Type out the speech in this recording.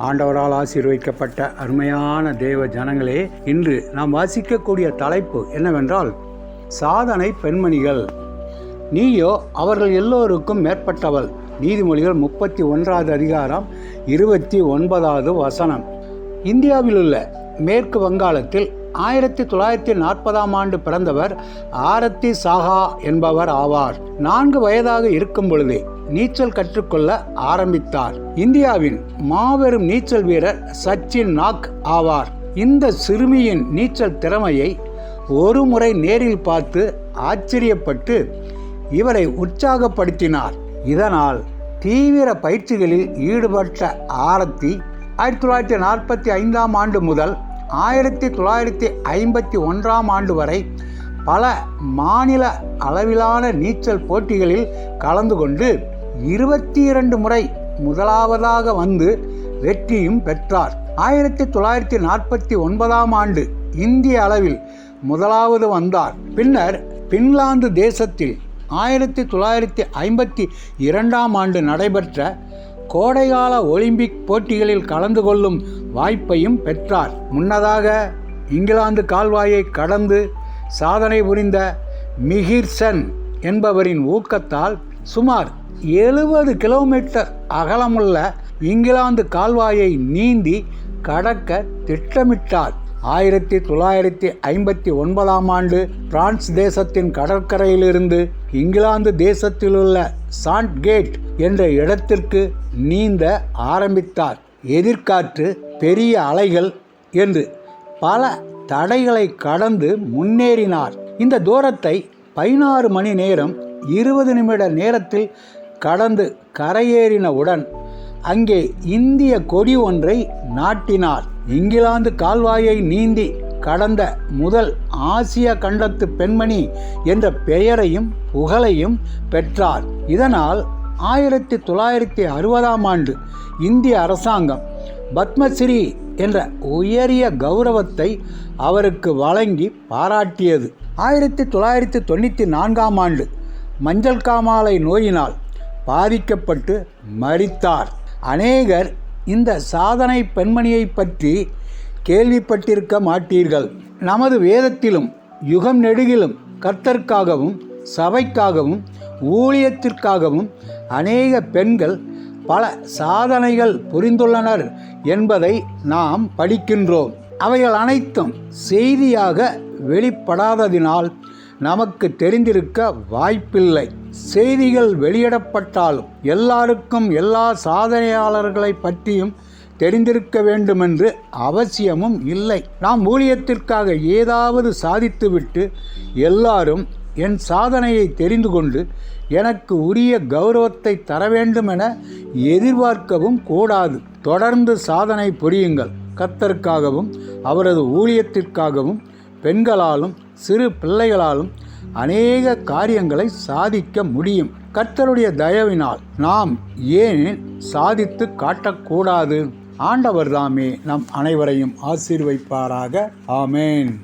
ஆண்டவரால் ஆசீர்வதிக்கப்பட்ட அருமையான தேவ ஜனங்களே இன்று நாம் வாசிக்கக்கூடிய தலைப்பு என்னவென்றால் சாதனை பெண்மணிகள். நீயோ அவர்கள் எல்லோருக்கும் மேற்பட்டவள். நீதிமொழிகள் முப்பத்தி ஒன்றாவது அதிகாரம் இருபத்தி ஒன்பதாவது வசனம். இந்தியாவில் உள்ள மேற்கு வங்காளத்தில் ஆயிரத்தி தொள்ளாயிரத்தி நாற்பதாம் ஆண்டு பிறந்தவர் ஆரத்தி சாஹா என்பவர் ஆவார். நான்கு வயதாக இருக்கும் பொழுதே நீச்சல் கற்றுக்கொள்ள ஆரம்பித்தார். இந்தியாவின் மாபெரும் நீச்சல் வீரர் சச்சின் நாக் ஆவார். இந்த சிறுமியின் நீச்சல் திறமையை ஒரு முறை நேரில் பார்த்து ஆச்சரியப்பட்டு இவரை உற்சாகப்படுத்தினார். இதனால் தீவிர பயிற்சிகளில் ஈடுபட்ட ஆரத்தி ஆயிரத்தி தொள்ளாயிரத்தி நாற்பத்தி ஐந்தாம் ஆண்டு முதல் ஆயிரத்தி தொள்ளாயிரத்தி ஐம்பத்தி ஒன்றாம் ஆண்டு வரை பல மாநில அளவிலான நீச்சல் போட்டிகளில் கலந்து கொண்டு இருபத்தி இரண்டு முறை முதலாவதாக வந்து வெற்றியும் பெற்றார். ஆயிரத்தி தொள்ளாயிரத்தி நாற்பத்தி ஒன்பதாம் ஆண்டு இந்திய அளவில் முதலாவது வந்தார். பின்னர் பின்லாந்து தேசத்தில் ஆயிரத்தி தொள்ளாயிரத்தி ஐம்பத்தி இரண்டாம் ஆண்டு நடைபெற்ற கோடைகால ஒலிம்பிக் போட்டிகளில் கலந்து கொள்ளும் வாய்ப்பையும் பெற்றார். முன்னதாக இங்கிலாந்து கால்வாயை கடந்து சாதனை புரிந்த மிகிர்சன் என்பவரின் ஊக்கத்தால் சுமார் எழுபது கிலோமீட்டர் அகலமுள்ள இங்கிலாந்து கால்வாயை நீந்தி கடக்க திட்டமிட்டார். ஆயிரத்தி தொள்ளாயிரத்தி ஐம்பத்தி ஒன்பதாம் ஆண்டு பிரான்ஸ் தேசத்தின் கடற்கரையிலிருந்து இங்கிலாந்து தேசத்திலுள்ள சாண்ட்கேட் என்ற இடத்திற்கு நீந்த ஆரம்பித்தார். எதிர்காற்று பெரிய அலைகள் என்று பல தடைகளை கடந்து முன்னேறினார். இந்த தூரத்தை பதினாறு மணி நேரம் இருபது நிமிட நேரத்தில் கடந்து கரையேறினவுடன் அங்கே இந்திய கொடி ஒன்றை நாட்டினார் இங்கிலாந்து கால்வாயை நீந்தி கடந்த முதல் ஆசிய கண்டத்து பெண்மணி என்ற பெயரையும் புகழையும் பெற்றார். இதனால் ஆயிரத்தி தொள்ளாயிரத்தி அறுபதாம் ஆண்டு இந்திய அரசாங்கம் பத்மஸ்ரீ என்ற உயரிய கௌரவத்தை அவருக்கு வழங்கி பாராட்டியது. ஆயிரத்தி தொள்ளாயிரத்தி தொண்ணூற்றி நான்காம் ஆண்டு மஞ்சள் காமாலை நோயினால் பாதிக்கப்பட்டு மறித்தார் அநேகர் இந்த சாதனை பெண்மணியை பற்றி கேள்விப்பட்டிருக்க மாட்டீர்கள். நமது வேதத்திலும் யுகம் நெடுகிலும் கர்த்தர்க்காகவும் சபைக்காகவும் ஊழியத்திற்காகவும் அநேக பெண்கள் பல சாதனைகள் புரிந்துள்ளனர் என்பதை நாம் படிக்கின்றோம். அவைகள் அனைத்தும் செய்தியாக வெளிப்படாததினால் நமக்கு தெரிந்திருக்க வாய்ப்பில்லை. செய்திகள் வெளியிடப்பட்டாலும் எல்லாருக்கும் எல்லா சாதனையாளர்களை பற்றியும் தெரிந்திருக்க வேண்டுமென்று அவசியமும் இல்லை. நாம் ஊழியத்திற்காக ஏதாவது சாதித்துவிட்டு எல்லாரும் என் சாதனையை தெரிந்து கொண்டு எனக்கு உரிய கௌரவத்தை தர வேண்டும் என எதிர்பார்க்கவும் கூடாது. தொடர்ந்து சாதனை புரியுங்கள். கத்தருக்காகவும் அவரது ஊழியத்திற்காகவும் பெண்களாலும் சிறு பிள்ளைகளாலும் அநேக காரியங்களை சாதிக்க முடியும். கர்த்தருடைய தயவினால் நாம் ஏன் சாதித்து காட்டக்கூடாது? ஆண்டவர் தாமே நம் அனைவரையும் ஆசீர்வைப்பாராக. ஆமேன்.